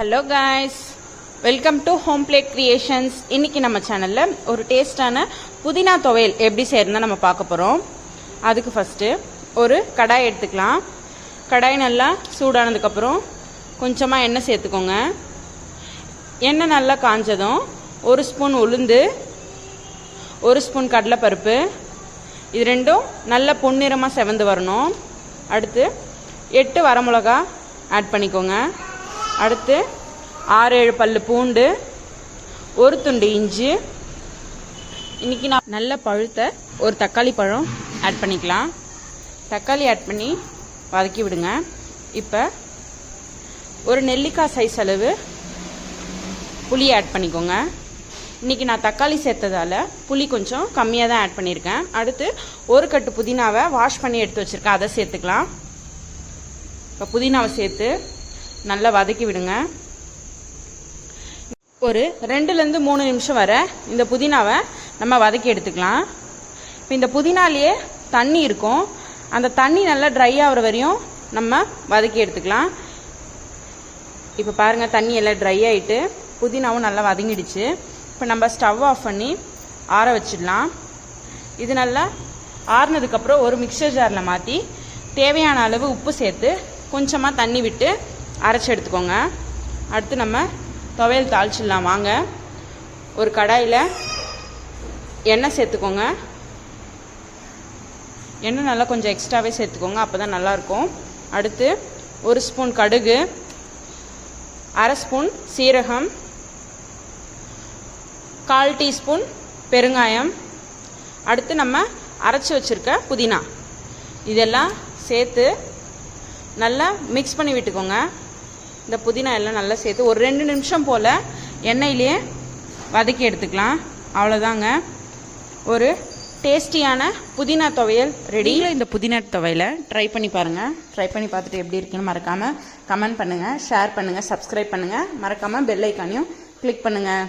Hello guys welcome to Home Plate Creations இன்னைக்கு நம்ம சேனலில் ஒரு டேஸ்டான புதினா துவையல் எப்படி செய்யறதுனா நம்ம பார்க்க போகிறோம் அதுக்கு ஃபஸ்ட்டு ஒரு கடாய் எடுத்துக்கலாம். கடாய் நல்லா சூடானதுக்கப்புறம் கொஞ்சமாக எண்ணெய் சேர்த்துக்கோங்க. எண்ணெய் நல்லா காஞ்சதும் ஒரு ஸ்பூன் உளுந்து ஒரு ஸ்பூன் கடலைப்பருப்பு. இது ரெண்டும் நல்லா பொன்னிறமாக செவந்து வரணும். அடுத்து எட்டு வரமிளகா ஆட் பண்ணிக்கோங்க. அடுத்து ஆறு ஏழு பல் பூண்டு ஒரு துண்டு இஞ்சி. இன்றைக்கி நான் நல்ல பழுத்த ஒரு தக்காளி பழம் ஆட் பண்ணிக்கலாம். தக்காளி ஆட் பண்ணி வதக்கி விடுங்க. இப்போ ஒரு நெல்லிக்காய் சைஸ் அளவு புளி ஆட் பண்ணிக்கோங்க. இன்றைக்கி நான் தக்காளி சேர்த்ததால் புளி கொஞ்சம் கம்மியாக தான் ஆட் பண்ணியிருக்கேன். அடுத்து ஒரு கட்டு புதினாவை வாஷ் பண்ணி எடுத்து வச்சுருக்கேன். அதை சேர்த்துக்கலாம். இப்போ புதினாவை சேர்த்து நல்லா வதக்கி விடுங்க. ஒரு ரெண்டுலேருந்து மூணு நிமிஷம் வர இந்த புதினாவை நம்ம வதக்கி எடுத்துக்கலாம். இப்போ இந்த புதினாலேயே தண்ணி இருக்கும். அந்த தண்ணி நல்லா ட்ரை ஆகிற வரையும் நம்ம வதக்கி எடுத்துக்கலாம். இப்போ பாருங்கள் தண்ணி எல்லாம் ட்ரை ஆகிட்டு புதினாவும் நல்லா வதங்கிடுச்சு. இப்போ நம்ம ஸ்டவ் ஆஃப் பண்ணி ஆற வச்சிடலாம். இது நல்லா ஆறுனதுக்கப்புறம் ஒரு மிக்சர் ஜாரில் மாற்றி தேவையான அளவு உப்பு சேர்த்து கொஞ்சமாக தண்ணி விட்டு அரைச்சி எடுத்துக்கோங்க. அடுத்து நம்ம துவையல் தாளிச்சிடலாம். வாங்க. ஒரு கடாயில் எண்ணெய் சேர்த்துக்கோங்க. எண்ணெய் நல்லா கொஞ்சம் எக்ஸ்ட்ராவே சேர்த்துக்கோங்க. அப்போ தான் நல்லாயிருக்கும். அடுத்து ஒரு ஸ்பூன் கடுகு அரை ஸ்பூன் சீரகம் கால் டீஸ்பூன் பெருங்காயம். அடுத்து நம்ம அரைச்சி வச்சுருக்க புதினா. இதெல்லாம் சேர்த்து நல்லா மிக்ஸ் பண்ணி விட்டுக்கோங்க. இந்த புதினா எல்லாம் நல்லா சேர்த்து ஒரு ரெண்டு நிமிஷம் போல் எண்ணெயிலேயே வதக்கி எடுத்துக்கலாம். அவ்வளோதாங்க ஒரு டேஸ்டியான புதினா துவையல் ரெடி. இந்த புதினா துவையலை ட்ரை பண்ணி பாருங்கள் ட்ரை பண்ணி பார்த்துட்டு எப்படி இருக்குன்னு மறக்காமல் கமெண்ட் பண்ணுங்கள் ஷேர் பண்ணுங்கள் சப்ஸ்கிரைப் பண்ணுங்கள் மறக்காமல் பெல் ஐக்கானையும் கிளிக் பண்ணுங்கள்